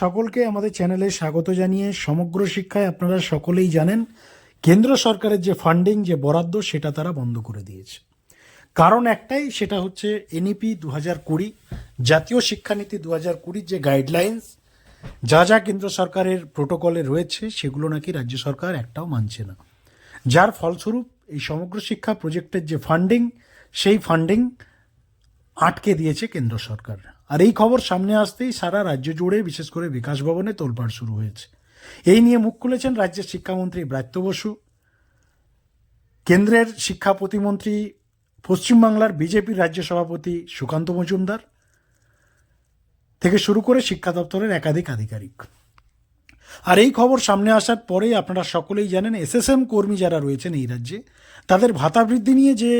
সকলকে আমাদের চ্যানেলে স্বাগত জানিয়ে সমগ্র শিক্ষায় আপনারা সকলেই জানেন, কেন্দ্র সরকারের যে ফান্ডিং যে বরাদ্দ, সেটা তারা বন্ধ করে দিয়েছে। কারণ একটাই, সেটা হচ্ছে এনইপি দু হাজার কুড়ি, জাতীয় শিক্ষানীতি দু হাজার কুড়ির যে গাইডলাইন্স যা যা কেন্দ্র সরকারের প্রোটোকলে রয়েছে, সেগুলো নাকি রাজ্য সরকার একটাও মানছে না। যার ফলস্বরূপ, এই সমগ্র শিক্ষা প্রজেক্টের যে ফান্ডিং সেই ফান্ডিং আটকে দিয়েছে কেন্দ্র সরকার। আর এই খবর সামনে আসতেই সারা রাজ্য জুড়ে, বিশেষ করে বিকাশ ভবনে তোলপাড় শুরু হয়েছে। এই নিয়ে মুখ খুলেছেন রাজ্যের শিক্ষামন্ত্রী ব্রাত্য বসু। কেন্দ্রের শিক্ষা প্রতিমন্ত্রী পশ্চিমবাংলার বিজেপির রাজ্য সভাপতি সুকান্ত মজুমদার থেকে শুরু করে শিক্ষা দপ্তরের একাধিক আধিকারিক। আর এই খবর সামনে আসার পরেই আপনারা সকলেই জানেন, এসএসএম কর্মী যারা রয়েছেন এই রাজ্যে, তাদের ভাতা বৃদ্ধি নিয়ে যে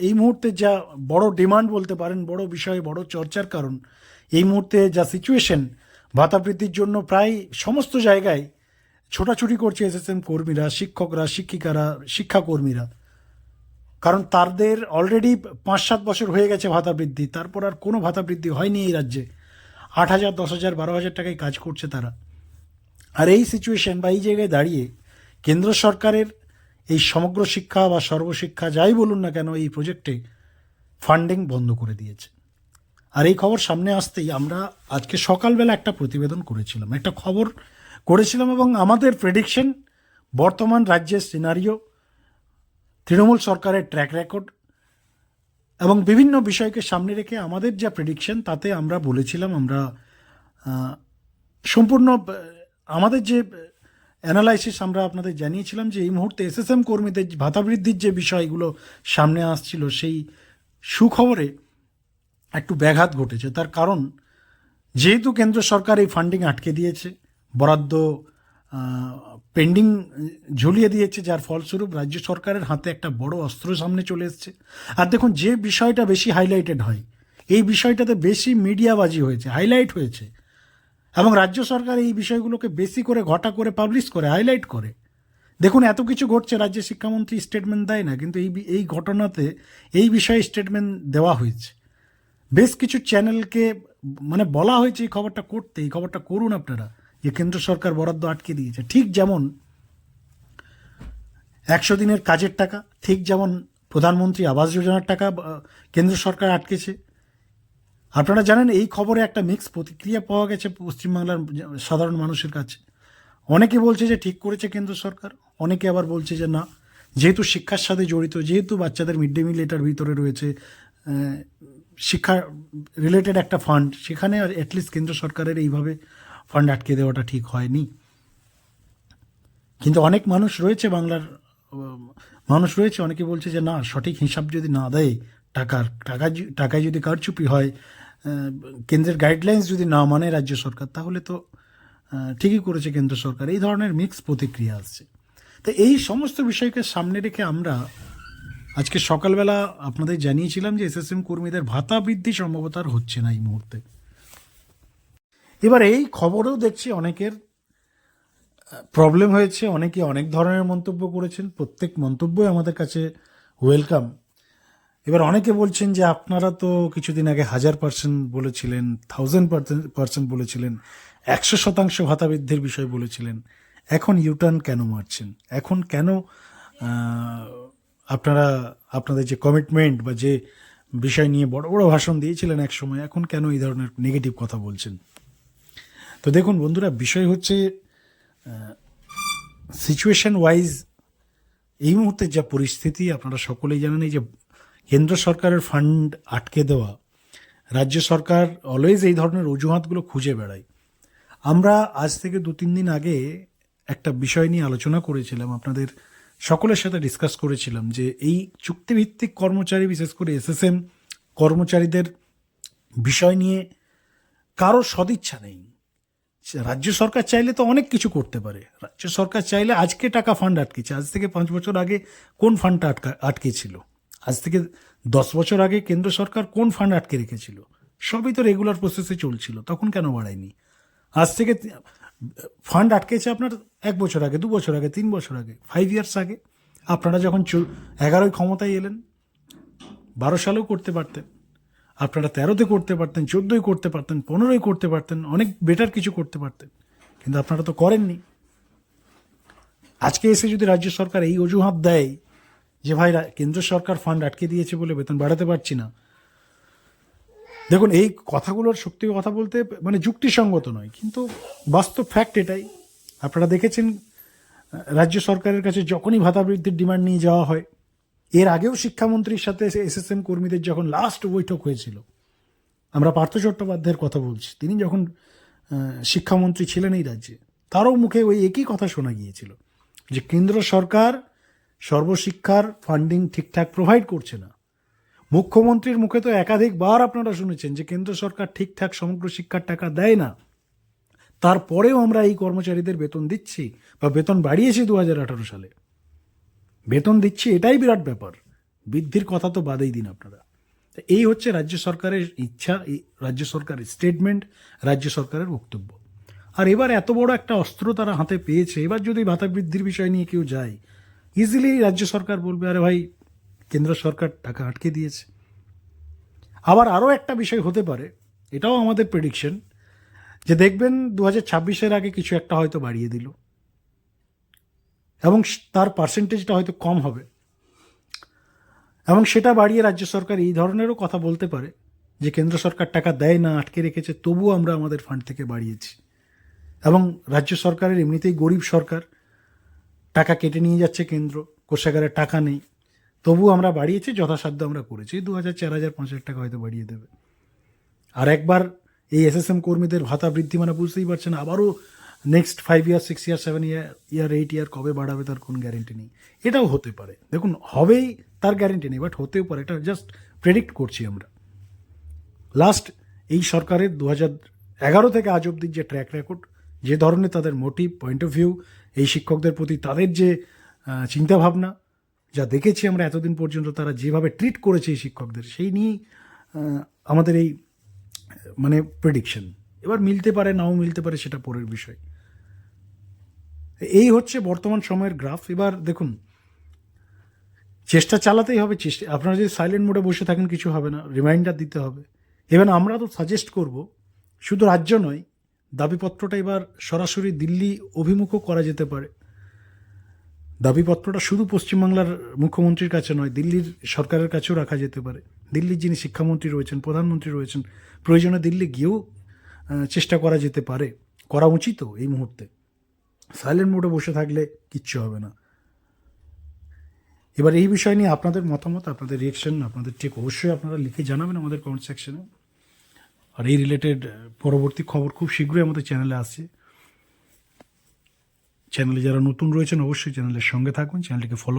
এই মুহূর্তে যা বড় ডিমান্ড বলতে পারেন, বড় বিষয়ে, বড় চর্চার কারণ, এই মুহূর্তে যা সিচুয়েশন ভাতা বৃদ্ধির জন্য প্রায় সমস্ত জায়গায় ছোটাছুটি করছে এসএসএম কর্মীরা, শিক্ষকরা, শিক্ষিকারা, শিক্ষাকর্মীরা। কারণ তাদের অলরেডি পাঁচ সাত বছর হয়ে গেছে ভাতা বৃদ্ধি, তারপর আর কোনো ভাতা বৃদ্ধি হয়নি এই রাজ্যে। আট হাজার, দশ হাজার, বারো হাজার টাকায় কাজ করছে তারা। আর এই সিচুয়েশন বা এই জায়গায় দাঁড়িয়ে কেন্দ্র সরকারের এই সমগ্র শিক্ষা বা সর্বশিক্ষা যাই বলুন না কেন, এই প্রজেক্টে ফান্ডিং বন্ধ করে দিয়েছে। আর এই খবর সামনে আসতেই আমরা আজকে সকালবেলা একটা প্রতিবেদন করেছিলাম। একটা খবর করেছিলাম এবং আমাদের প্রেডিকশন বর্তমান রাজ্যের সিনারিও তৃণমূল সরকারের ট্র্যাক রেকর্ড এবং বিভিন্ন বিষয়কে সামনে রেখে আমাদের যা প্রেডিকশন তাতে আমরা বলেছিলাম, আমরা সম্পূর্ণ, আমাদের যে অ্যানালাইসিস আমরা আপনাদের জানিয়েছিলাম যে এই মুহূর্তে এসএসএম কর্মীদের ভাতা বৃদ্ধির যে বিষয়গুলো সামনে আসছিল, সেই সুখবরে একটু ব্যাঘাত ঘটেছে। তার কারণ, যেহেতু কেন্দ্র সরকার এই ফান্ডিং আটকে দিয়েছে, বরাদ্দ পেন্ডিং ঝুলিয়ে দিয়েছে, যার ফলস্বরূপ রাজ্য সরকারের হাতে একটা বড় অস্ত্র সামনে চলে এসছে। আর দেখুন, যে বিষয়টা বেশি হাইলাইটেড হয়, এই বিষয়টাতে বেশি মিডিয়াবাজি হয়েছে হাইলাইট হয়েছে। এবং রাজ্য সরকার এই বিষয়গুলোকে বেশি করে ঘটা করে পাবলিশ করে হাইলাইট করে। দেখুন, এত কিছু ঘটছে, রাজ্যের শিক্ষামন্ত্রী স্টেটমেন্ট দেয় না, কিন্তু এই এই ঘটনাতে এই বিষয়ে স্টেটমেন্ট দেওয়া হয়েছে। বেশ কিছু চ্যানেলকে মানে বলা হয়েছে এই খবরটা করতে, এই খবরটা করুন আপনারা। যে কেন্দ্র সরকার বরাদ্দ আটকে দিয়েছে। ঠিক যেমন একশো দিনের কাজের টাকা, ঠিক যেমন প্রধানমন্ত্রী আবাস যোজনার টাকা কেন্দ্র সরকার আটকেছে। আপনারা জানেন, এই খবরে একটা মিক্স প্রতিক্রিয়া পাওয়া গেছে পশ্চিমবাংলার সাধারণ মানুষের কাছে। অনেকে বলছে যে ঠিক করেছে কেন্দ্র সরকার, অনেকে আবার বলছে যে না। যেহেতু শিক্ষার সাথে জড়িত, যেহেতু বাচ্চাদের মিড ডে মিল এটার ভিতরে রয়েছে শিক্ষা রিলেটেড একটা ফান্ড সেখানে অ্যাটলিস্ট কেন্দ্র সরকারের এইভাবে ফান্ড আটকে দেওয়াটা ঠিক হয়নি। কিন্তু অনেক মানুষ রয়েছে বাংলার, মানুষ রয়েছে, অনেকে বলছে যে না, সঠিক হিসাব যদি না দেয়, টাকার, টাকা টাকায় যদি কারচুপি হয় কেন্দ্রের গাইডলাইন্স যদি না মানে রাজ্য সরকার, তাহলে তো ঠিকই করেছে কেন্দ্র সরকার। এই ধরনের মিক্স প্রতিক্রিয়া আসছে। তো এই সমস্ত বিষয়কে সামনে রেখে আমরা আজকে সকালবেলা আপনাদের জানিয়েছিলাম যে এসএসএম কর্মীদের ভাতা বৃদ্ধি সম্ভবত আর হচ্ছে না এই মুহূর্তে। এবার এই খবরেও দেখছি অনেকের প্রবলেম হয়েছে। অনেকে অনেক ধরনের মন্তব্য করেছেন। প্রত্যেক মন্তব্যই আমাদের কাছে ওয়েলকাম এবার অনেকে বলছেন যে আপনারা তো কিছুদিন আগে হাজার পার্সেন্ট বলেছিলেন থাউজেন্ড পার্সেন্ট বলেছিলেন, একশো শতাংশ ভাতা বৃদ্ধির বিষয় বলেছিলেন। এখন ইউটার্ন কেন মারছেন? এখন কেন আপনারা, আপনাদের যে কমিটমেন্ট বা যে বিষয় নিয়ে বড় বড় ভাষণ দিয়েছিলেন এক সময়, এখন কেন এই ধরনের নেগেটিভ কথা বলছেন? তো দেখুন বন্ধুরা, বিষয় হচ্ছে সিচুয়েশন ওয়াইজ এই মুহূর্তে যা পরিস্থিতি, আপনারা সকলেই জানেন এই যে কেন্দ্র সরকারের ফান্ড আটকে দেওয়া, রাজ্য সরকার অলওয়েজ এই ধরনের অজুহাতগুলো খুঁজে বেড়ায়। আমরা আজ থেকে দু তিন দিন আগে একটা বিষয় নিয়ে আলোচনা করেছিলাম, আপনাদের সকলের সাথে ডিসকাস করেছিলাম যে এই চুক্তিভিত্তিক কর্মচারী, বিশেষ করে এসএসএম কর্মচারীদের বিষয় নিয়ে কারও সদিচ্ছা নেই। রাজ্য সরকার চাইলে তো অনেক কিছু করতে পারে। রাজ্য সরকার চাইলে আজকে টাকা ফান্ড আটকেছে। আজ থেকে পাঁচ বছর আগে কোন ফান্ডটা আটকা আটকে ছিল আজ থেকে দশ বছর আগে কেন্দ্র সরকার কোন ফান্ড আটকে রেখেছিল? সবই তো রেগুলার প্রসেসে চলছিল, তখন কেন বাড়ায়নি? আজ থেকে ফান্ড আটকেছে আপনার এক বছর আগে, দু বছর আগে, তিন বছর আগে ফাইভ ইয়ার্স আগে। আপনারা যখন এগারোই ক্ষমতায় এলেন, বারো সালেও করতে পারতেন, আপনারা তেরোতে করতে পারতেন চোদ্দোই করতে পারতেন পনেরোই করতে পারতেন, অনেক বেটার কিছু করতে পারতেন, কিন্তু আপনারা তো করেননি। আজকে এসে যদি রাজ্য সরকার এই অজুহাত দেয় যে ভাই, কেন্দ্র সরকার ফান্ড আটকে দিয়েছে বলে বেতন বাড়াতে পারছি না। দেখুন, এই কথাগুলোর সত্যি কথা বলতে মানে যুক্তিসঙ্গত নয়, কিন্তু বাস্তব ফ্যাক্ট এটাই। আপনারা দেখেছেন, রাজ্য সরকারের কাছে যখনই ভাতা বৃদ্ধির ডিমান্ড নিয়ে যাওয়া হয়, এর আগেও শিক্ষামন্ত্রীর সাথে এস এস এসএসএম কর্মীদের যখন লাস্ট বৈঠক হয়েছিল, আমরা পার্থ চট্টোপাধ্যায়ের কথা বলছি, তিনি যখন শিক্ষামন্ত্রী ছিলেন এই রাজ্যে, তারও মুখে ওই একই কথা শোনা গিয়েছিল যে কেন্দ্র সরকার সর্বশিক্ষার ফান্ডিং ঠিকঠাক প্রোভাইড করছে না। মুখ্যমন্ত্রীর মুখে তো একাধিকবার আপনারা শুনেছেন যে কেন্দ্র সরকার ঠিকঠাক সমগ্র শিক্ষার টাকা দেয় না। তারপরেও আমরা এই কর্মচারীদের বেতন দিচ্ছি বা বেতন বাড়িয়েছি দু হাজার আঠারো সালে। বেতন দিচ্ছি এটাই বিরাট ব্যাপার। বৃদ্ধির কথা তো বাদেই দিন আপনারা। এই হচ্ছে রাজ্য সরকারের ইচ্ছা রাজ্য সরকারের স্টেটমেন্ট রাজ্য সরকারের বক্তব্য। আর এবার এত বড় একটা অস্ত্র তারা হাতে পেয়েছে, এবার যদি ভাতা বৃদ্ধির বিষয় নিয়ে কেউ যায় ইজিলি রাজ্য সরকার বলবে, আরে ভাই, কেন্দ্র সরকার টাকা আটকে দিয়েছে। আবার আরও একটা বিষয় হতে পারে, এটাও আমাদের প্রেডিকশন যে দেখবেন দু হাজার ছাব্বিশের আগে কিছু একটা হয়তো বাড়িয়ে দিল। এবং তার পার্সেন্টেজটা হয়তো কম হবে। এবং সেটা বাড়িয়ে রাজ্য সরকার এই ধরনেরও কথা বলতে পারে, যে কেন্দ্র সরকার টাকা দেয় না, আটকে রেখেছে, তবুও আমরা আমাদের ফান্ড থেকে বাড়িয়েছি। এবং রাজ্য সরকারের এমনিতেই গরিব সরকার টাকা কেটে নিয়ে যাচ্ছে কেন্দ্র, কোষাগারে টাকা নেই। তবু আমরা বাড়িয়েছি, যথাসাধ্য আমরা করেছি। দু হাজার চার হাজার পাঁচ হাজার টাকা হয়তো বাড়িয়ে দেবে। আর একবার এই এসএসএম কর্মীদের ভাতা বৃদ্ধি মানে বুঝতেই পারছেন, আবারও next five year six year seven year year eight year কবে বাড়াবে তার কোনো গ্যারেন্টি নেই। এটাও হতে পারে। দেখুন, হবেই তার গ্যারেন্টি নেই বাট হতেও পারে। এটা জাস্ট প্রেডিক্ট করছি আমরা। লাস্ট এই সরকারের দু হাজার এগারো থেকে আজ অব্দির যে ট্র্যাক রেকর্ড যে ধরনের তাদের মোটিভ পয়েন্ট অফ ভিউ এই শিক্ষকদের প্রতি তাদের যে চিন্তাভাবনা, যা দেখেছি আমরা এতদিন পর্যন্ত তারা যেভাবে ট্রিট করেছে এই শিক্ষকদের, সেই নিয়েই আমাদের এই মানে প্রেডিকশন এবার মিলতে পারে, নাও মিলতে পারে, সেটা পরের বিষয়। এই হচ্ছে বর্তমান সময়ের গ্রাফ এবার দেখুন, চেষ্টা চালাতেই হবে, চেষ্টা, আপনারা যদি সাইলেন্ট মোডে বসে থাকেন, কিছু হবে না রিমাইন্ডার দিতে হবে। এবার আমরা তো সাজেস্ট করব, শুধু রাজ্য নয় দাবিপত্রটা এবার সরাসরি দিল্লি অভিমুখও করা যেতে পারে। দাবিপত্রটা শুধু পশ্চিমবাংলার মুখ্যমন্ত্রীর কাছে নয়, দিল্লির সরকারের কাছেও রাখা যেতে পারে। দিল্লির যিনি শিক্ষামন্ত্রী রয়েছেন, প্রধানমন্ত্রী রয়েছেন, প্রয়োজনে দিল্লি গিয়েও চেষ্টা করা যেতে পারে। করা উচিতও এই মুহূর্তে। সাইলেন্ট মোডে বসে থাকলে কিচ্ছু হবে না। এবার এই বিষয় নিয়ে আপনাদের মতামত, আপনাদের রিয়েকশন আপনাদের ঠিক অবশ্যই আপনারা লিখে জানাবেন আমাদের কমেন্ট সেকশনে আর এই রিলেটেড পরবর্তী খবর খুব শীঘ্রই আমাদের চ্যানেলে আসছে। চ্যানেলে যারা নতুন রয়েছেন, অবশ্যই চ্যানেলের সঙ্গে থাকুন চ্যানেলটিকে ফলো